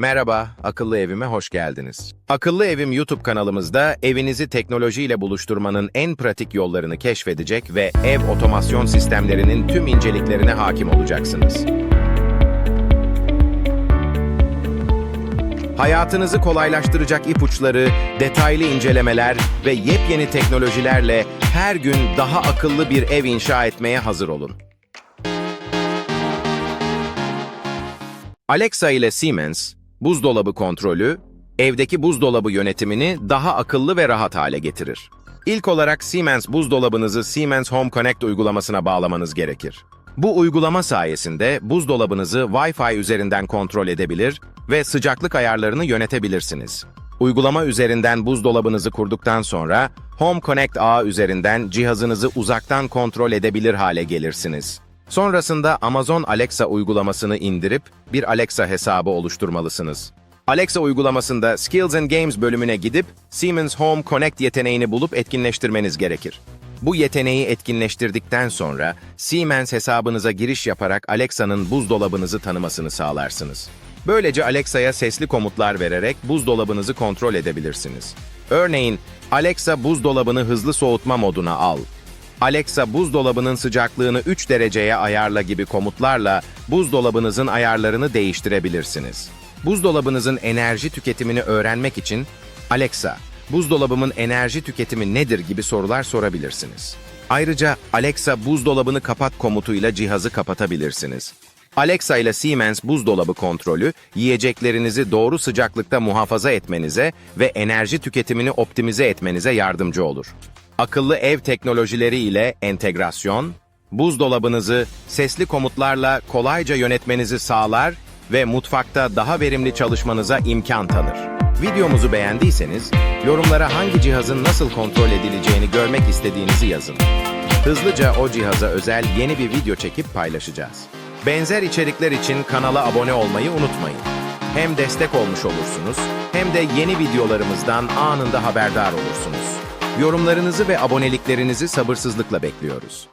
Merhaba, Akıllı Evime hoş geldiniz. Akıllı Evim YouTube kanalımızda evinizi teknolojiyle buluşturmanın en pratik yollarını keşfedecek ve ev otomasyon sistemlerinin tüm inceliklerine hakim olacaksınız. Hayatınızı kolaylaştıracak ipuçları, detaylı incelemeler ve yepyeni teknolojilerle her gün daha akıllı bir ev inşa etmeye hazır olun. Alexa ile Siemens, buzdolabı kontrolü, evdeki buzdolabı yönetimini daha akıllı ve rahat hale getirir. İlk olarak Siemens buzdolabınızı Siemens Home Connect uygulamasına bağlamanız gerekir. Bu uygulama sayesinde buzdolabınızı Wi-Fi üzerinden kontrol edebilir ve sıcaklık ayarlarını yönetebilirsiniz. Uygulama üzerinden buzdolabınızı kurduktan sonra Home Connect ağı üzerinden cihazınızı uzaktan kontrol edebilir hale gelirsiniz. Sonrasında Amazon Alexa uygulamasını indirip bir Alexa hesabı oluşturmalısınız. Alexa uygulamasında Skills and Games bölümüne gidip Siemens Home Connect yeteneğini bulup etkinleştirmeniz gerekir. Bu yeteneği etkinleştirdikten sonra Siemens hesabınıza giriş yaparak Alexa'nın buzdolabınızı tanımasını sağlarsınız. Böylece Alexa'ya sesli komutlar vererek buzdolabınızı kontrol edebilirsiniz. Örneğin, Alexa buzdolabını hızlı soğutma moduna al. Alexa buzdolabının sıcaklığını 3 dereceye ayarla gibi komutlarla buzdolabınızın ayarlarını değiştirebilirsiniz. Buzdolabınızın enerji tüketimini öğrenmek için Alexa, buzdolabımın enerji tüketimi nedir gibi sorular sorabilirsiniz. Ayrıca Alexa buzdolabını kapat komutuyla cihazı kapatabilirsiniz. Alexa ile Siemens buzdolabı kontrolü, yiyeceklerinizi doğru sıcaklıkta muhafaza etmenize ve enerji tüketimini optimize etmenize yardımcı olur. Akıllı ev teknolojileri ile entegrasyon, buzdolabınızı sesli komutlarla kolayca yönetmenizi sağlar ve mutfakta daha verimli çalışmanıza imkan tanır. Videomuzu beğendiyseniz, yorumlara hangi cihazın nasıl kontrol edileceğini görmek istediğinizi yazın. Hızlıca o cihaza özel yeni bir video çekip paylaşacağız. Benzer içerikler için kanala abone olmayı unutmayın. Hem destek olmuş olursunuz, hem de yeni videolarımızdan anında haberdar olursunuz. Yorumlarınızı ve aboneliklerinizi sabırsızlıkla bekliyoruz.